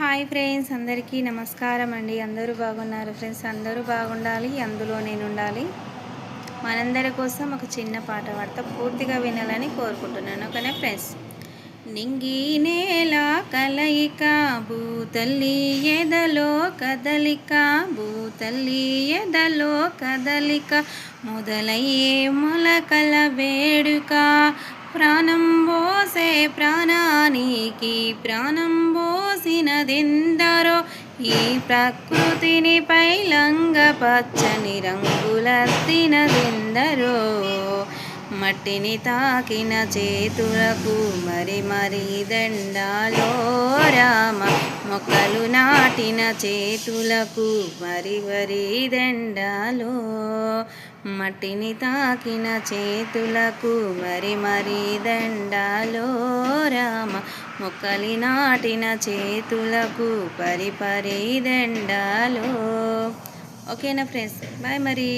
Hi friends అందరికీ నమస్కారం అండి. అందరూ బాగున్నారు ఫ్రెండ్స్ అందరూ బాగుండాలి అందులో నేను ఉండాలి మనందరి కోసం ఒక చిన్న పాట పాడతా పూర్తిగా వినాలని కోరుకుంటున్నాను. ఓకేనా ఫ్రెండ్స్? నింగి నేల కలయిక భూతల్లి ఎదలో కదలిక భూతల్లి ఎదలో కదలిక మొదలయ్యే మొలకల వేడుక. ప్రాణం పోసే ప్రాణానికి ప్రాణం పోసినదెందరో ఈ ప్రకృతిని పైలంగ పచ్చని రంగులత్తినదెందరో మట్టిని తాకిన చేతులకు మరి మరి దండాలో రామ. మొక్కలు నాటిన చేతులకు మరి మరి దండాలో. మట్టిని తాకిన చేతులకు మరి మరి దండాలో. రామ మొక్కలి నాటిన చేతులకు పరి పరి ఓకేనా ఫ్రెండ్స్? బాయ్ మరి.